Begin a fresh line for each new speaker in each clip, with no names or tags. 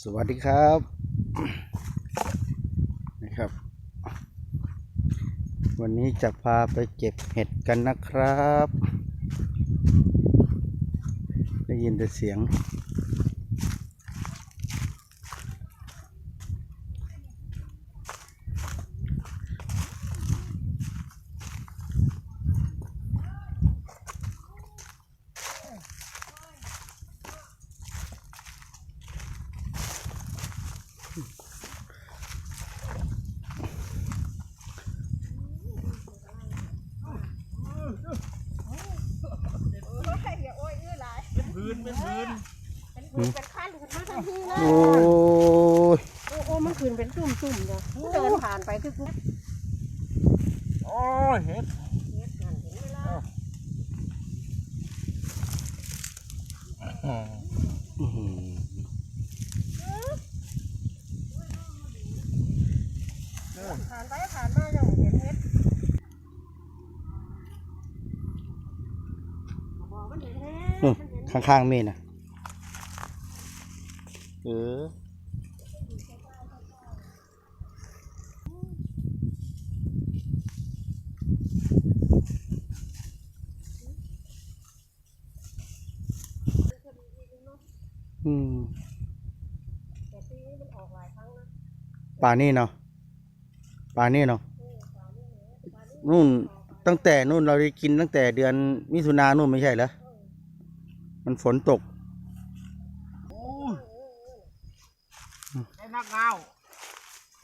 สวัสดีครับนะครับ วันนี้จะพาไปเก็บเห็ดกันนะครับ ได้ยินแต่เสียง
นเป็นพื้น
เป็นผืนเป็นขั้นขึ้นมาทันทีเลย
โอ้ย
โอ้โอ้มันขึ้นเป็นตุ่มๆเนาะเดินผ่านไปคือกู
โอ้ยเห็ด
เฮ็ดนั่นเห็นไหมล่ะ
อื้อหือ
ผ่านไปผ่านมายังเห็นเฮ็ดบอกมันเห็นแฮะ
นู่น
มันเห็น
ข้างๆมีนะเอออืม
แต่ปีนี้มันออ
ป่านี่เนาะป่านี่เนาะนู่นตั้งแต่นู่นเราได้กินตั้งแต่เดือนมิถุนานู่นไม่ใช่เหรอ มันฝนตก
โอ้ยไอ้นักเงา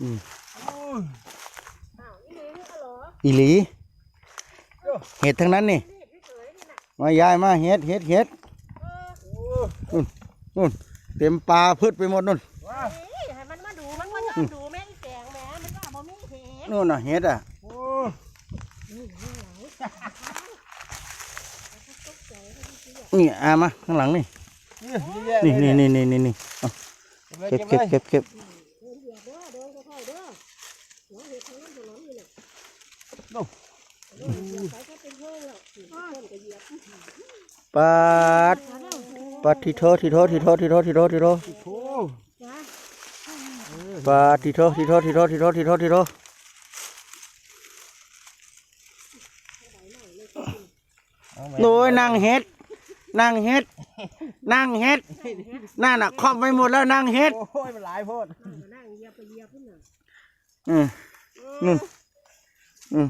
อืม
โอ้ย
อ้าวนี่เลยเหรอ
อีหลี เห็ดทั้งนั้นนี่
นี่พี่เขยนี่น่ะ
มายายมาเห็ดเห็ดเห็ด
เออ
โอ้ย
นู่นเต็มปลาพืชไปหมดนู่น
ว้า
เอ้ยให้มันมาดู มันก็ยอมดูแม่อีแกงแม่มันก็บ่มีเห็น
นู่นน่ะเห็ดอะ
โอ้ย
นี่อามาข้างหลังนี่
นี่เยอะแยะ
นี่
เลย
นี่นี่นี่นี่นี่เอา
เก็บ
เก็บ
เลย
เก็บเก็บเก็บ
เดินเหยียบเด้อเดินค่อยๆเด้อหัวเห็ดทั้งนั้นถนนนี่น่ะ
ดู
เดินเหยียบไปก็เป็นเพื่อนแล้วต้นก็เหยียบ
ปาดปาดทีโททีโททีโททีโททีโททีโท
โอ้
จ้า
ปาดทีโททีโททีโททีโททีโททีโทโอ้ยนั่งเห็ด นั่งเห็ด นั่งเห็ดนั่นน่ะครอบไปหมดแล้วนั่งเห็ด
โอ้ยมันหลายโพด
นั่งเหยียบไปเหยียบพุ่นน่ะ
อืมนู่นอืม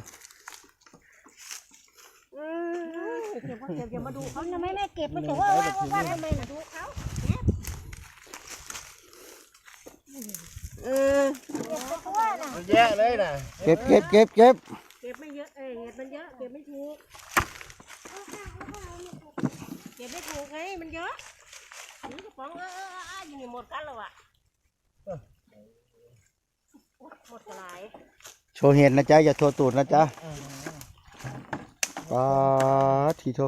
เก็บก็เก็บอย่ามาดูเขาทำไมแม่เก็บมันจะว่าว่าว่าทำไมน่ะดูเขาเออเก็บเพราะว่าน่ะ
มันแยะเลยนะ
เก็บเก็บเก็บเก็บ
เก็บไม่เยอะเออเห็ดมันเยอะเก็บไม่ถูกเก็ บไม่ถูกไงมันเยอะนี่กระป๋องเออเออเอออยู่นี่หมดกันแล้วอะหมดหลาย
โชว์เห็ดนะจ๊ะ อย่าโชว์ตูดนะจ๊ะปาดทีโท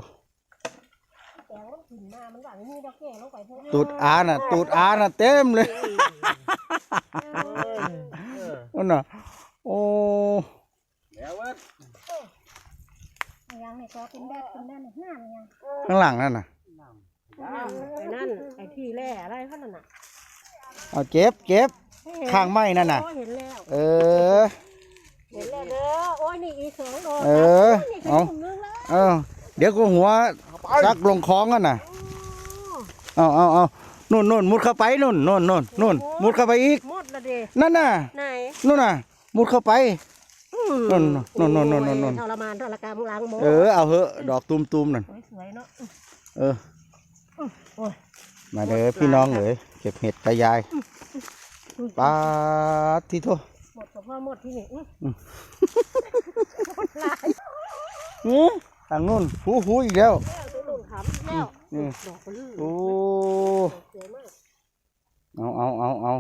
แต่ว่ามันขึ้นมามันหลังนี่ดอกแก่ลงไปเถอะ
ตูดอาน่ะ ตูดอาน่ะเต็มเลย
เออ
นั่นน่ะ โอ้
แล้วเว้ย
ยังเนี่ย ก็เป็นแบบเป็นแบบหน้ามันยัง
ข้างหลังนั่นน่ะ
ไอ้นั่นไอ้ที่แร่อะไรเขานั่นน่ะ
เอาเก็บเก็บข้างไม้นั่นน่ะ
โอ้เห็นแล้ว
เออ
เห็นแล้วเด้อโอ้ยนี่อีกสองดอก
เออ
นี่
เอา
ถุงนึงแล้ว
เออเดี๋ยวกูหัวซักลงคลองกันน่ะเอาเอาเอานู่นนู่นมุดเข้าไปนู่นนู่นนู่นนู่นมุดเข้าไปอีก
หมดละเด้
นั่นน่ะ
ไหน
นู่นน่ะ มุดเข้าไป นู่นนู่นนู่นนู่นนู่นนู่น
ทรมานทรกรรมล้างโม
เออเอาเหอะดอกตุมๆนั่น
สวยๆเนาะ
เออ
โอ้ย
มาเด้อพี่น้องเอ๋ยเก็บเห็ดกระยายปาดที่โท
หมดกับพ่อหมดที่นี่อื้อ
อืม
หมดหลาย
นี่ทางนู้นหูหูอีกแล้ว
แล้วตัวหนุนขำแล้ว
อืม
ดอกปลื้ม
โอ้
สวยมาก
เอาเอาเอาเอา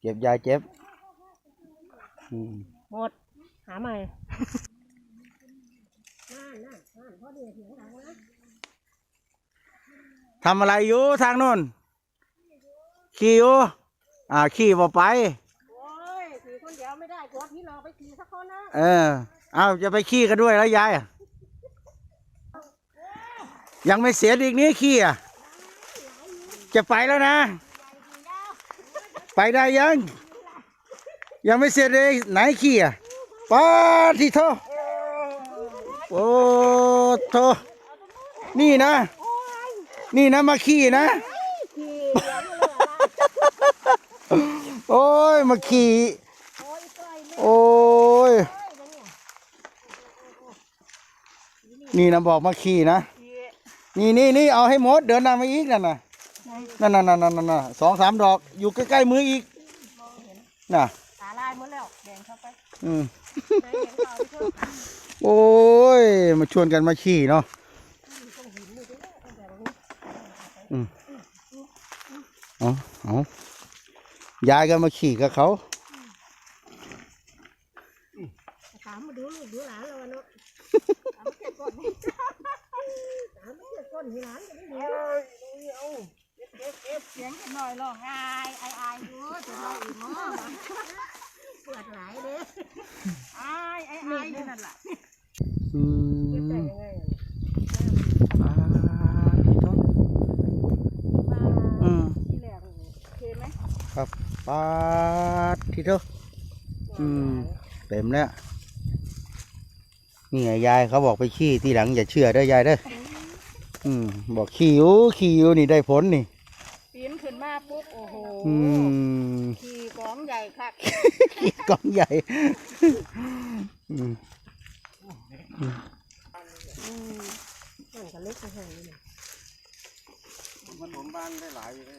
เก็บยายเจ็บอืม
หมด หาใหม่นั่นนั่นนั่นพ่อเดือดเสียงดังนะ
ทำอะไรอยู่ทางนู้นขี่อยู่อ่าขี่บ่ไป
โอ้ยขี่คนเดียวไม่ได้กลัวพี่รอไปขี่สักคนนะ
เออเอาจะไปขี่กันด้วยแล้วยายอะยังไม่เสียอีกนี้ขี่อะจะไปแล้วนะ
เไป
ได้ยัง ยังไม่เสร็จเลยไหนขี้อะ ป้าที่โทโอ้โทนี่นะ นี่นะมาขี้นะ
ขี่เดี๋ยวมันเลยอะ
โอ้ยมาขี่
โอ้ยก้อยเลย
โอ้ย
เนี่ย
นี่นะบอกมาขี่นะ นี่นี่นี่เอาให้หมด เดินนำมาอีกนั่นน่ะนั่นน่ะนั่นน่ะนั่นน่ะสองสามดอกอยู่ใกล้ๆมืออีกน่ะ
ตาลายหมดแล้วแดงเข้าไป
อืม โอ้ย มาชวนกันมาขี่เนาะอืมเอาเอายายก็มาขี่กับเขา
ถามมาดูลูกดูหลานเราเนาะถามมาเก็บก้อนถามมาเก็บก้อนให้หลานจะได้ดูเสียงกันหน่อยหรอกอายอายอายดูจะได้อีกมั้ง ปวดหลายเด้อายอายอายนั่นแหละ
อื
เก็บได้
ม
ยังไงอะ
อ่าที่โต๊ะ
มา
อืม
ที่แรกนี่โอเคไหม
ครับปาดที่โต๊ะอืมเต็มแล้วนี่ไงยายเขาบอกไปขี้ทีหลังอย่าเชื่อเด้อยายเด้ออืมบอกขี้อยู่ขี้อยู่นี่ได้ผลนี่
ปีนขึ้นมาปุ๊บโอ้โห
อืม
ขี่ก องใหญ่คัก
ขี้กองใหญ่อืม
อืมมันก็เล็กไปให้นี่นะ
มันหนุนบ้านได้หลายอยู่เลย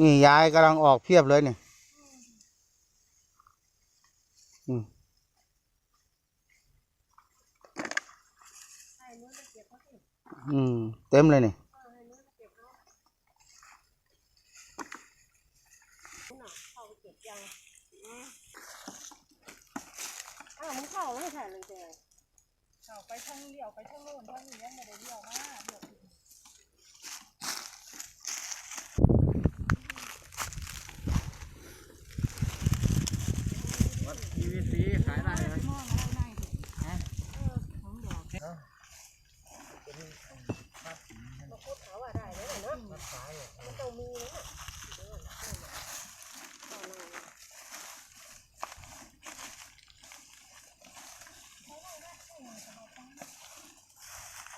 นี่ยายกำลังออกเพียบเลยเนี่อืมอืม เต็มเลยเนี่
อ้าวมึงเข้าไม่ถ่เลยแต่
เอาไปทางเลี้ยวไปทางโน้นทางนี้ยังไม่ได้เลี้ยวมาเดี๋ย
วดทีวีซีขายได้ไหม
เขาว่าได้เลยเนาะมันต้องมี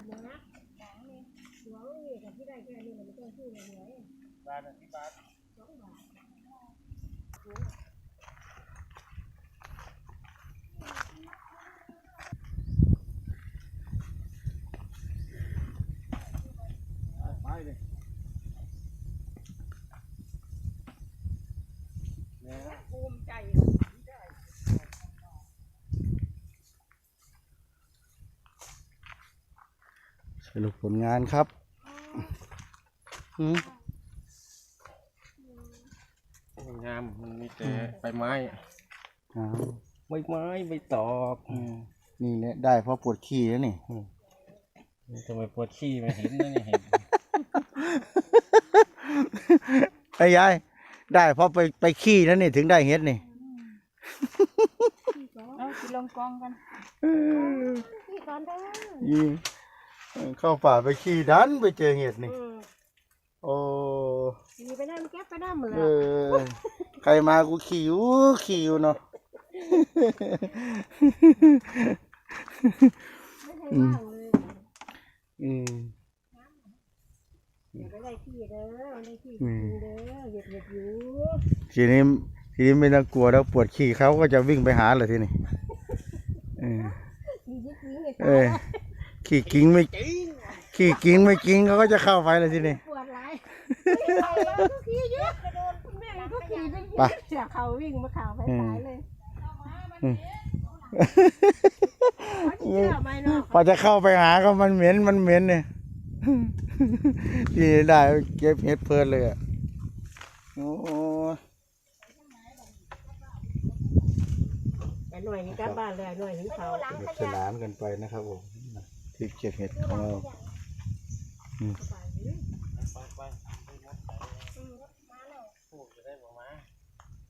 นะนะหวังนี่กับที่ได้ แค่นี้มันต้องพูดเลย
บ้านที่บาน
สองบาท
ไปเลยเนี่ย
ภูมิใจ
สรุปผลงานครับ อืม
งามมันมีแต่ใบไม้
อ้าว
ใบไม้ใบตอก
อืมนี่แหละได้เพราะปวดขี้แล้วนี่
ทำไมปวดขี้ไม่เห็นนะนี่เห็น
ไอ้ยายได้เพราะไปไปขี้นั่นนี่ถึงได้เฮ็ดนี่
เอาสิลงกองกัน
พี่ก่อนเด้อ
ยิงเข้าป่าไปขี้ดันไปเจอเห็ดนี่
อืม
โอ้
มีไปนั่งเก็บไปนั่งหมดเล
เอยอใครมากูขี่อยู่ขี่อยู่เนาะ
ไม่ใช่ว่างเลย
อืม
อย่าไปได้ที่เด้อได้ที่จริงเด้อเหยียดเหยียดอยู่
ทีนี้ทีนี้ไม่ต้องกลัวแล้วปวดขี้เขาก็จะวิ่งไปหาเลยทีนี้เออ
มีจริงเลย
เออ ขี่กิ้งไม่ ขี่กิ้งไม่กิ้งเขาก็จะเข้าไปเลยทีนี้
ปวดหลายไม่ไหวแล้วทุกทีเยอะกระโดดคุณแม่ทุกทีได้ยิน
ไป
เสียงเขาวิ่งมาข่าวไปตายเลย
อืม
เขาเชื่อไหมเนาะ
พอจะเข้าไปหาก็มันเหม็นมันเหม็นเนี่ยที่ได้เก็บเห็ดเพลินเลยอะโอ้ย
ไอ้หน่อยนี่กลับบ้านเลยไอ้หน่อยถึงเขา
สนุกสนานกันไปนะครับผมที่เก็บเห็ดของเรา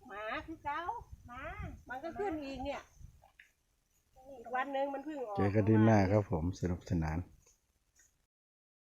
หมา คือเก้าหมา มันก็ขึ้นอีกเนี่ย วันหนึ่งมันเพิ่งออก
เจอกันที่หน้าครับผมสนุกสนาน